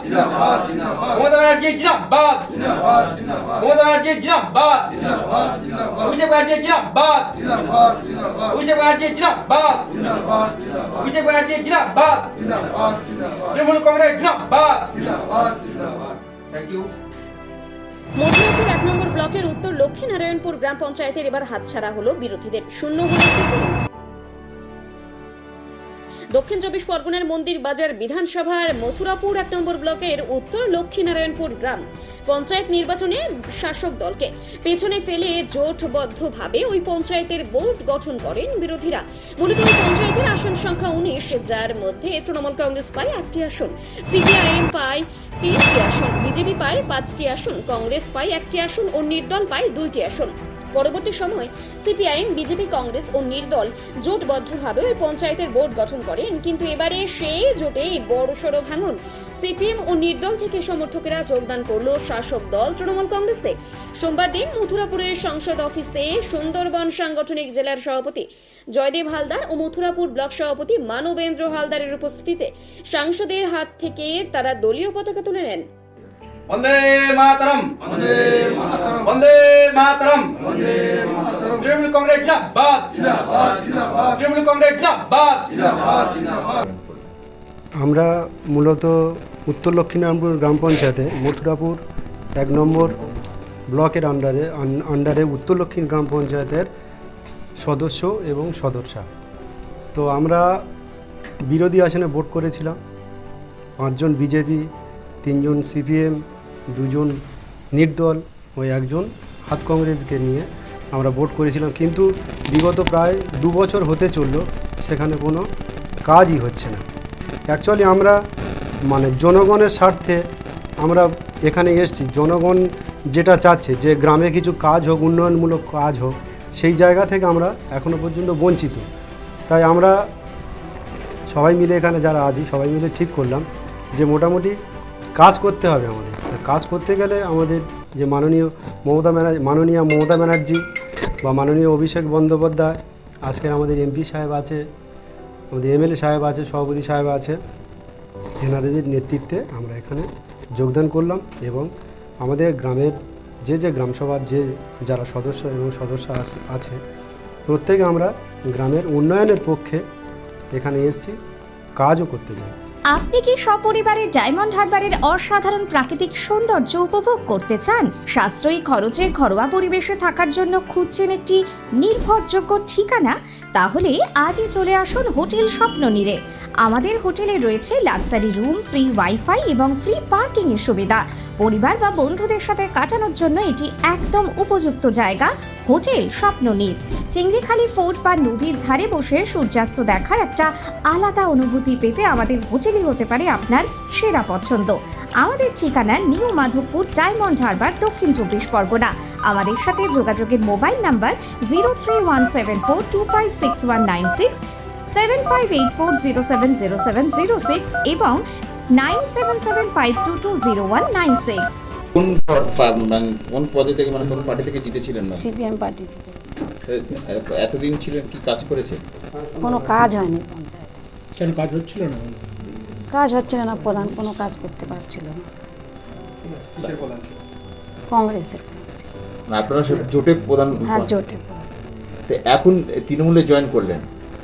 জিন্দাবাদ মমতা ব্যানার্জি জিন্দাবাদ জিন্দাবাদ জিন্দাবাদ অভিষেক ব্যানার্জি জিন্দাবাদ জিন্দাবাদ জিন্দাবাদ অভিষেক ব্যানার্জি জিন্দাবাদ জিন্দাবাদ জিন্দাবাদ অভিষেক ব্যানার্জি জিন্দাবাদ জিন্দাবাদ জিন্দাবাদ তৃণমূল কংগ্রেস জিন্দাবাদ জিন্দাবাদ জিন্দাবাদ থ্যাংক ইউ মথুরাপুর এক নম্বর ব্লকের উত্তর লক্ষ্মীনারায়ণপুর গ্রাম পঞ্চায়েতের এবার হাতছাড়া হলো বিরোধীদের। শূন্য সিপিএম। দক্ষিণ চব্বিশ পরগনার মন্দির বাজার বিধানসভার মথুরাপুর এক নম্বর ব্লকের উত্তর লক্ষ্মীনারায়ণপুর গ্রাম পঞ্চায়েত নির্বাচনে শাসক দলকে পেছনে ফেলে জোটবদ্ধভাবে ওই পঞ্চায়েতের বোর্ড গঠন করেন বিরোধীরা। মূলত ওই পঞ্চায়েতের আসন সংখ্যা উনিশ, যার মধ্যে তৃণমূল কংগ্রেস পায় আটটি আসন, সিপিআইএম পায় তিনটি আসন, বিজেপি পায় পাঁচটি আসন, কংগ্রেস পায় একটি আসন ও নির্দল পায় দুইটি আসন। পরবর্তী সময় সিপিআইএম, বিজেপি, কংগ্রেস ও নির্দল জোটবদ্ধভাবে ওই পঞ্চায়েতের বোর্ড গঠন করেন। কিন্তু এবারে সেই জোটেই বড়সড় ভাঙন। সিপিএম ও নির্দল থেকে সমর্থকেরা যোগদান করল শাসক দল তৃণমূল কংগ্রেসে। সোমবার দিন মথুরাপুরের সংসদ অফিসে সুন্দরবন সাংগঠনিক জেলার সভাপতি জয়দেব হালদার ও মথুরাপুর ব্লক সভাপতি মানবেন্দ্র হালদারের উপস্থিতিতে সাংসদের হাত থেকে তারা দলীয় পতাকা তুলে নেন। জিন্দাবাদ জিন্দাবাদ জিন্দাবাদ তৃণমূল কংগ্রেস জিন্দাবাদ জিন্দাবাদ জিন্দাবাদ আমরা মূলত উত্তর লক্ষ্মীনারায়ণপুর গ্রাম পঞ্চায়েতে মথুরাপুর এক নম্বর ব্লকের আন্ডারে আন- আন্ডারে উত্তর লক্ষ্মী গ্রাম পঞ্চায়েতের সদস্য এবং সদস্যা। তো আমরা বিরোধী আসনে ভোট করেছিলাম। পাঁচজন বিজেপি তিনজন সিপিএম দুজন নির্দল ও একজন হাত কংগ্রেসকে নিয়ে আমরা ভোট করেছিলাম। কিন্তু বিগত প্রায় দু বছর হতে চলল, সেখানে কোনো কাজই হচ্ছে না। অ্যাকচুয়ালি আমরা মানে জনগণের স্বার্থে আমরা এখানে এসেছি। জনগণ যেটা চাচ্ছে যে গ্রামে কিছু কাজ হোক, উন্নয়নমূলক কাজ হোক, সেই জায়গা থেকে আমরা এখনও পর্যন্ত বঞ্চিত। তাই আমরা সবাই মিলে এখানে যারা আছি, সবাই মিলে ঠিক করলাম যে মোটামুটি কাজ করতে হবে আমাদের। কাজ করতে গেলে আমাদের যে মাননীয় মমতা ব্যানার্জি, মাননীয় মমতা ব্যানার্জি বা মাননীয় অভিষেক বন্দ্যোপাধ্যায়, আজকের আমাদের এমপি সাহেব আছে, আমাদের এমএলএ সাহেব আছে, সভাপতি সাহেব আছে, এনাদের নেতৃত্বে আমরা এখানে যোগদান করলাম এবং আমাদের গ্রামের যে যে গ্রামসভার যে যারা সদস্য এবং সদস্য আছে- প্রত্যেকে আমরা গ্রামের উন্নয়নের পক্ষে এখানে এসেছি, কাজও করতে চাই আপনি কি সপরিবারে ডায়মন্ড হারবারের অসাধারণ প্রাকৃতিক সৌন্দর্য উপভোগ করতে চান? সাশ্রয়ী খরচে ঘরোয়া পরিবেশে থাকার জন্য খুঁজছেন একটি নির্ভরযোগ্য ঠিকানা? তাহলে আজই চলে আসুন হোটেল স্বপ্ন নিরে। আমাদের হোটেলে রয়েছে লাক্সারি রুম, ফ্রি ওয়াইফাই এবং ফ্রি পার্কিংয়ের সুবিধা। পরিবার বা বন্ধুদের সাথে কাটানোর জন্য এটি একদম উপযুক্ত জায়গা, হোটেল স্বপ্ননীর চিংড়িখালি ফোর্ট বা নদীর ধারে বসে সূর্যাস্ত দেখার একটা আলাদা অনুভূতি পেতে আমাদের হোটেলই হতে পারে আপনার সেরা পছন্দ। আমাদের ঠিকানা নিউ মাধবপুর ডায়মন্ড হারবার, দক্ষিণ চব্বিশ পরগনা। আমাদের সাথে যোগাযোগের mobile number zero three one seven four two five six one nine six, seven five eight four zero seven zero seven zero six এবং nine seven seven five two two zero one nine six. কোন পদ- পা- কোন পদে থেকে মানে কোন party থেকে জিতেছিলেন না? সিপিএম পার্টি থেকে। এতদিন ছিলেন কি কাজ করেছে কোনো কাজ হয়নি পঞ্চায়েতে। কেন কাজ হচ্ছিল না? কাজ হচ্ছিল না প্রধান কোনো কাজ করতে পারছিল না। কংগ্রেসের আপনারা সব জোটে প্রধান হ্যাঁ জোটে এখন তৃণমূলে জয়েন করলেন।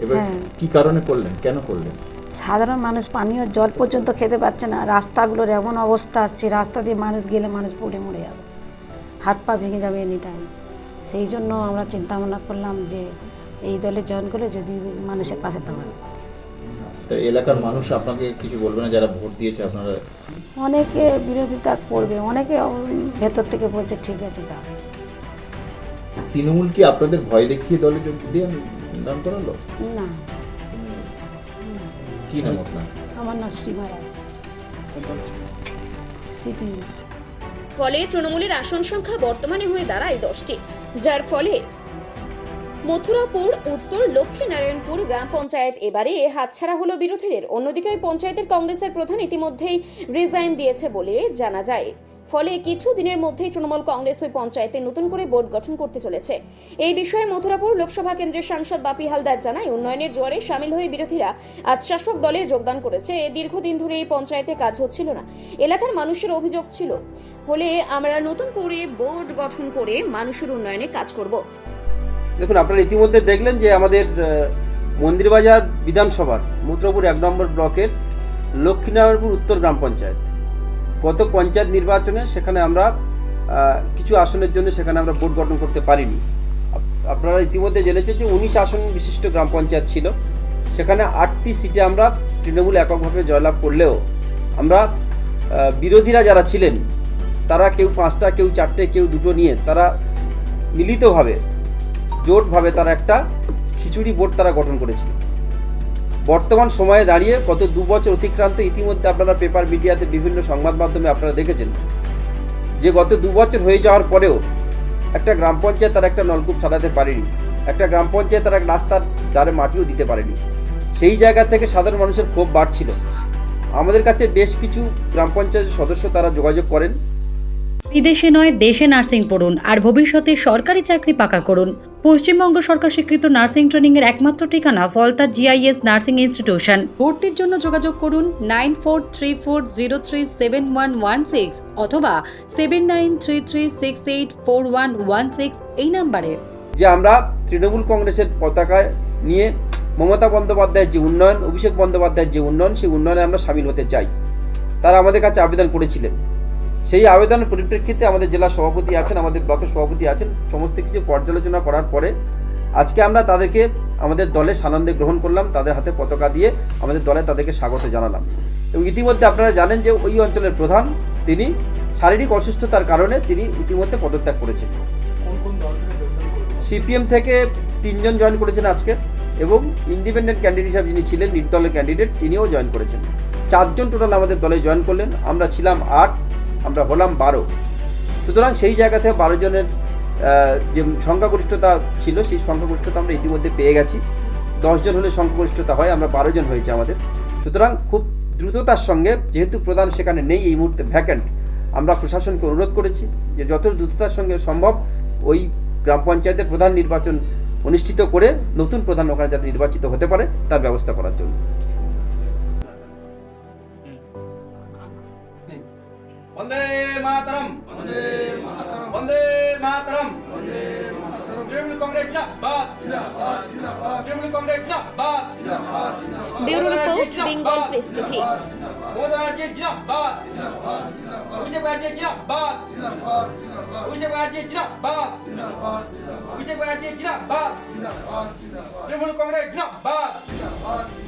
এবার হ্যাঁ। কি কারণে করলেন? কেন করলেন? সাধারণ মানুষ পানীয় জল পর্যন্ত খেতে পাচ্ছে না। রাস্তাগুলোর এমন অবস্থা আসছে রাস্তা দিয়ে মানুষ গেলে মানুষ পড়ে মরে যাবে। হাত পা ভেঙে যাবে এনি টাইম সেই জন্য আমরা চিন্তা ভাবনা করলাম যে এই দলে জয়েন করলে যদি মানুষের পাশে। তো এলাকার মানুষ আপনাকে কিছু বলবে না? যারা ভোট দিয়েছে আপনারা? অনেকে বিরোধিতা করবে অনেকে ভেতর থেকে বলছে ঠিক আছে যাও। তৃণমূল কি আপনাদের ভয় দেখিয়ে দলে যোগ দিয়ে দান করালো? না। কি নাম আপনার? আমার নাম শ্রীমা রায়। সিপিএম। ফলে তৃণমূলের আসন সংখ্যা বর্তমানে হয়ে দাঁড়ায় দশটি। যার ফলে মথুরাপুর উত্তর লক্ষ্মীনারায়ণপুর গ্রাম পঞ্চায়েত এবারে হাতছাড়া হলো বিরোধীদের। অন্যদিকে ওই পঞ্চায়েতের কংগ্রেসের প্রধান ইতিমধ্যেই রিজাইন দিয়েছে বলে জানা যায়। ফলে কিছু দিনের মধ্যেই তৃণমূল কংগ্রেস ওই পঞ্চায়েতে নতুন করে বোর্ড গঠন করতে চলেছে। এই বিষয়ে মথুরাপুর লোকসভা কেন্দ্রের সাংসদ বাপি হালদার জানায়, উন্নয়নের জোয়ারে সামিল হয়ে বিরোধীরা আজ শাসক দলে যোগদান করেছে। দীর্ঘদিন ধরে এই পঞ্চায়েতে কাজ হচ্ছিল না। এলাকার মানুষের অভিযোগ ছিল হলে আমরা নতুন করে বোর্ড গঠন করে মানুষের উন্নয়নে কাজ করব। দেখুন, আপনারা ইতিমধ্যে দেখলেন যে আমাদের মন্দিরবাজার বিধানসভার মথুরাপুর এক নম্বর ব্লকের লক্ষ্মীনারায়ণপুর উত্তর গ্রাম পঞ্চায়েত। গত পঞ্চায়েত নির্বাচনে সেখানে আমরা কিছু আসনের জন্য সেখানে আমরা বোর্ড গঠন করতে পারিনি। আপনারা ইতিমধ্যে জেনেছেন যে উনিশ আসন বিশিষ্ট গ্রাম পঞ্চায়েত ছিল। সেখানে আটটি সিটে আমরা তৃণমূল এককভাবে জয়লাভ করলেও আমরা বিরোধীরা যারা ছিলেন, তারা কেউ পাঁচটা, কেউ চারটে, কেউ দুটো নিয়ে তারা মিলিতভাবে, জোটভাবে তারা একটা খিচুড়ি বোর্ড তারা গঠন করেছিল। বর্তমান সময়ে দাঁড়িয়ে গত দু বছর অতিক্রান্ত ইতিমধ্যে আপনারা পেপার মিডিয়াতে বিভিন্ন সংবাদ মাধ্যমে আপনারা দেখেছেন যে গত দু বছর হয়ে যাওয়ার পরেও একটা গ্রাম পঞ্চায়েত তারা একটা নলকূপ সারাতে পারেনি। একটা গ্রাম পঞ্চায়েত তারা রাস্তার দ্বারে মাটিও দিতে পারেনি। সেই জায়গা থেকে সাধারণ মানুষের ক্ষোভ বাড়ছিল। আমাদের কাছে বেশ কিছু গ্রাম পঞ্চায়েতের সদস্য তারা যোগাযোগ করেন। বিদেশে নয়, দেশে নার্সিং পড়ুন আর ভবিষ্যতে সরকারি চাকরি পাকা করুন। পশ্চিমবঙ্গ সরকার স্বীকৃত নার্সিং ট্রেনিং এর একমাত্র ঠিকানা ফলতা জিআইএস নার্সিং ইনস্টিটিউশন। ভর্তির জন্য যোগাযোগ করুন nine four three four zero three seven one one six অথবা seven nine three three six eight four one one six এই নাম্বারে। যে আমরা তৃণমূল কংগ্রেসের পতাকা নিয়ে মমতা বন্দ্যোপাধ্যায়ের যে উন্নয়ন, অভিষেক বন্দ্যোপাধ্যায়ের যে উন্নয়ন, সেই উন্নয়নে আমরা সামিল হতে চাই। তারা আমাদের কাছে আবেদন করেছিলেন। সেই আবেদনের পরিপ্রেক্ষিতে আমাদের জেলা সভাপতি আছেন আমাদের ব্লকের সভাপতি আছেন। সমস্ত কিছু পর্যালোচনা করার পরে আজকে আমরা তাদেরকে আমাদের দলে সানন্দে গ্রহণ করলাম তাদের হাতে পতাকা দিয়ে আমাদের দলে তাদেরকে স্বাগত জানালাম। এবং ইতিমধ্যে আপনারা জানেন যে ওই অঞ্চলের প্রধান তিনি শারীরিক অসুস্থতার কারণে তিনি ইতিমধ্যে পদত্যাগ করেছেন। সিপিএম থেকে তিনজন জয়েন করেছেন আজকে এবং ইন্ডিপেন্ডেন্ট ক্যান্ডিডেট হিসাবে যিনি ছিলেন নির্দলের ক্যান্ডিডেট তিনিও জয়েন করেছেন। চারজন টোটাল আমাদের দলে জয়েন করলেন। আমরা ছিলাম আট আমরা হলাম বারো। সুতরাং সেই জায়গা থেকে বারো জনের যে সংখ্যাগরিষ্ঠতা ছিল, সেই সংখ্যাগরিষ্ঠতা আমরা ইতিমধ্যে পেয়ে গেছি। দশজন হলে সংখ্যাগরিষ্ঠতা হয়, আমরা বারো জন হয়েছে আমাদের। সুতরাং খুব দ্রুততার সঙ্গে, যেহেতু প্রধান সেখানে নেই এই মুহূর্তে ভ্যাকেন্ট আমরা প্রশাসনকে অনুরোধ করেছি যে যত দ্রুততার সঙ্গে সম্ভব ওই গ্রাম পঞ্চায়েতের প্রধান নির্বাচন অনুষ্ঠিত করে নতুন প্রধান ওখানে যাতে নির্বাচিত হতে পারে, তার ব্যবস্থা করার জন্য। Bureau report Bengal press TV Trinamool Banerjee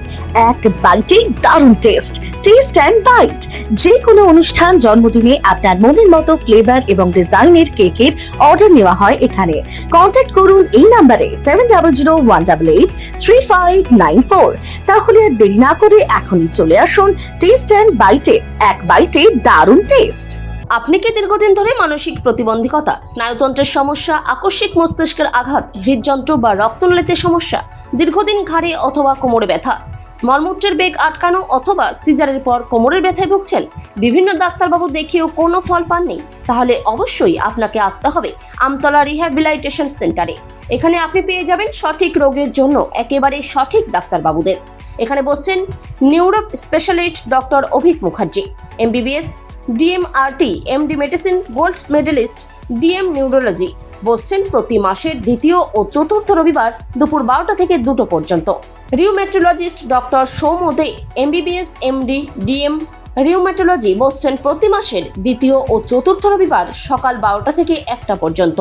এক বাইটে দারুণ টেস্ট টেস্ট অ্যান্ড বাইট যে কোনো অনুষ্ঠান, জন্মদিনে আপনার মনের মতো ফ্লেভার এবং ডিজাইনের কেকের অর্ডার নেওয়া হয় এখানে। কন্ট্যাক্ট করুন এই নাম্বারে seven double zero one double eight three five nine four তাহলে আর দেরি না করে এখনই চলে আসুন টেস্ট অ্যান্ড বাইটে এক বাইটে দারুণ টেস্ট আপনি কি দীর্ঘদিন ধরে মানসিক প্রতিবন্ধকতা, স্নায়ুতন্ত্রের সমস্যা, আকস্মিক মস্তিষ্কের আঘাত, হৃদযন্ত্র বা রক্তনালীতে সমস্যা, দীর্ঘদিন ঘাড়ে অথবা কোমরে ব্যথা মলমূত্রের বেগ আটকানো অথবা সিজারের পর কোমরের ব্যথায় ভুগছেন? বিভিন্ন ডাক্তারবাবু দেখিয়েও কোনো ফল পাননি? তাহলে অবশ্যই আপনাকে আসতে হবে আমতলা রিহ্যাবিলাইটেশন সেন্টারে। এখানে আপনি পেয়ে যাবেন সঠিক রোগের জন্য একেবারে সঠিক ডাক্তারবাবুদের। এখানে বসছেন neuro specialist doctor Avik Mukherjee, MBBS, DMRT, MD medicine, gold medalist, DM neurology. বসছেন প্রতি মাসের দ্বিতীয় ও চতুর্থ রবিবার দুপুর বারোটা থেকে দুটো পর্যন্ত। Rheumatologist doctor Soumya De MBBS MD DM rheumatology বসছেন প্রতি মাসের দ্বিতীয় ও চতুর্থ রবিবার সকাল বারোটা থেকে একটা পর্যন্ত।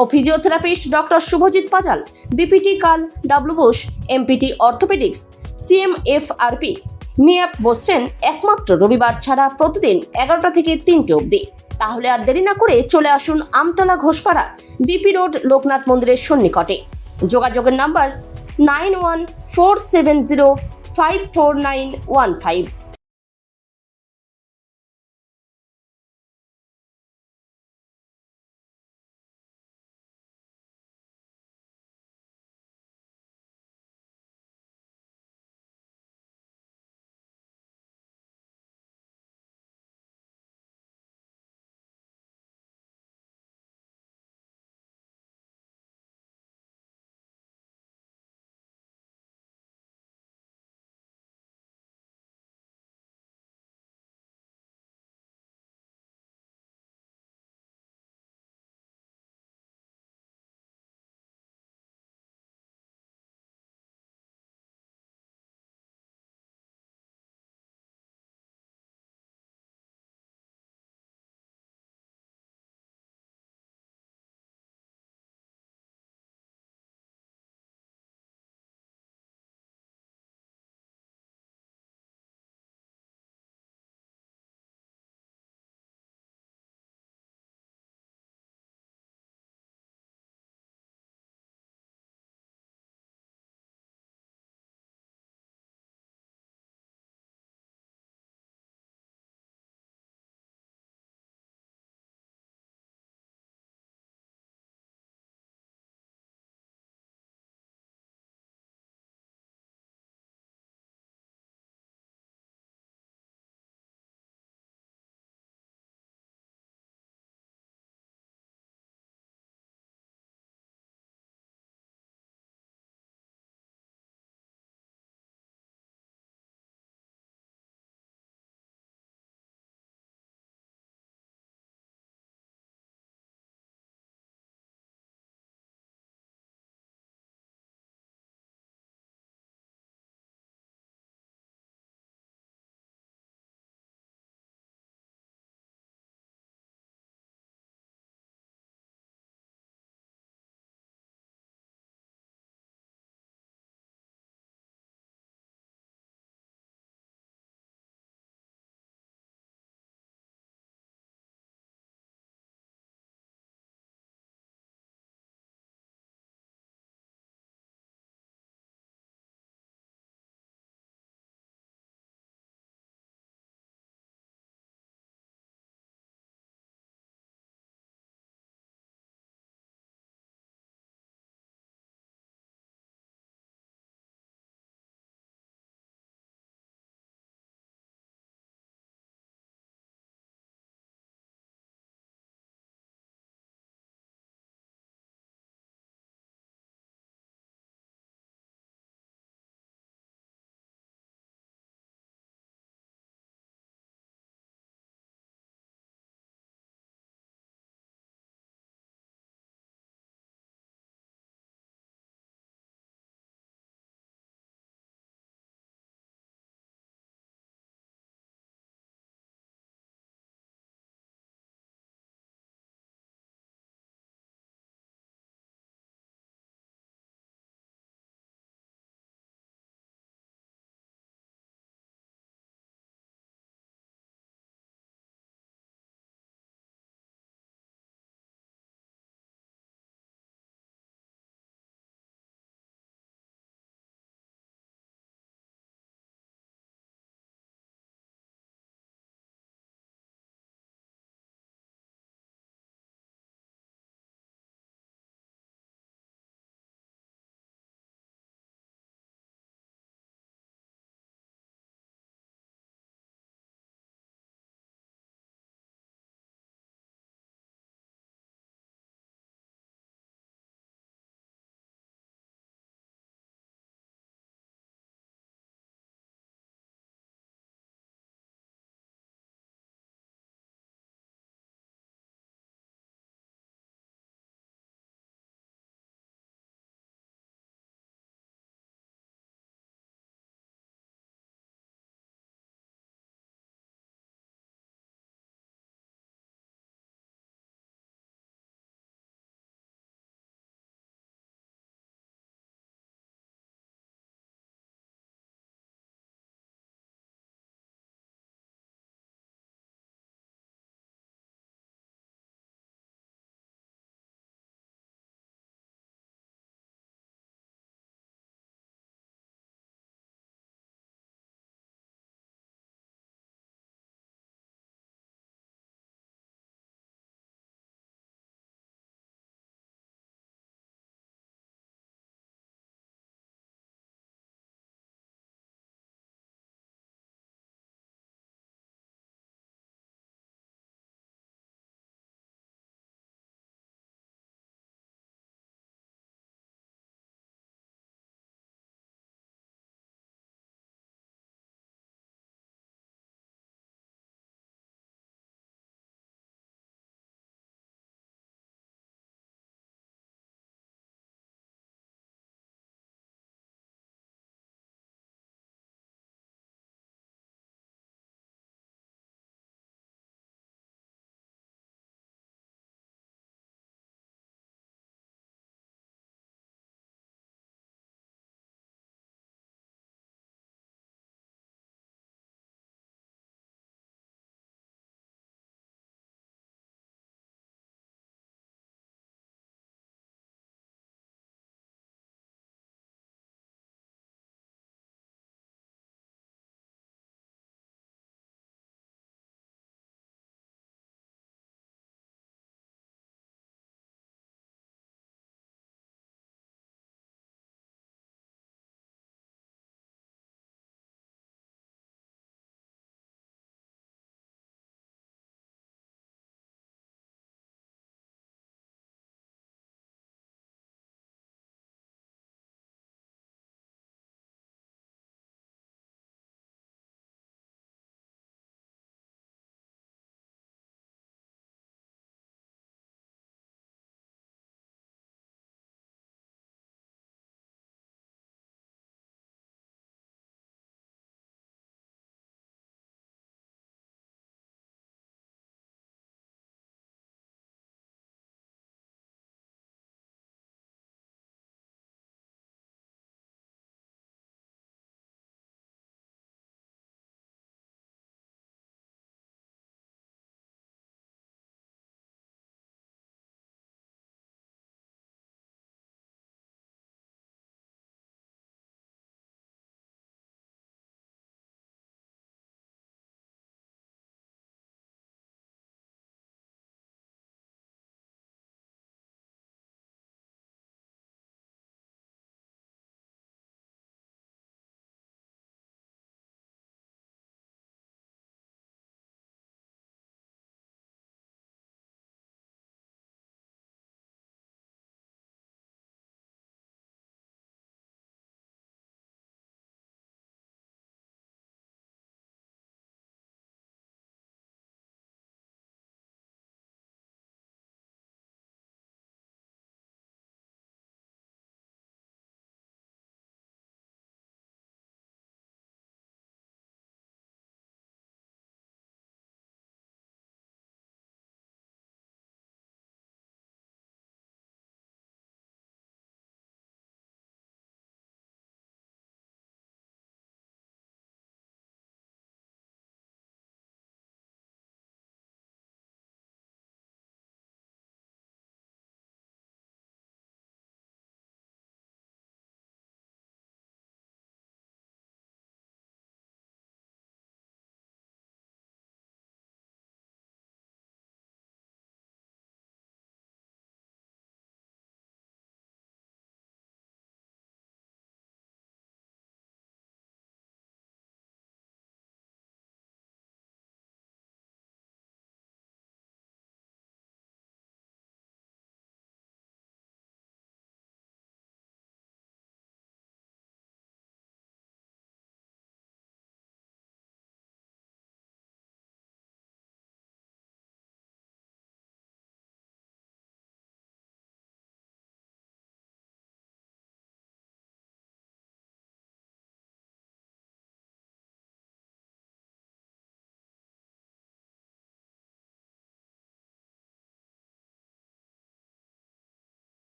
ও physiotherapist doctor Subhajit Pajal BPT কাল W Bose MPT orthopaedics CMFRP MIAP বসছেন একমাত্র রবিবার ছাড়া প্রতিদিন এগারোটা থেকে তিনটে অবধি। তাহলে আর দেরি না করে চলে আসুন আমতলা ঘোষপাড়া বিপি রোড লোকনাথ মন্দিরের সন্নিকটে। যোগাযোগের number nine one four seven zero five four nine one five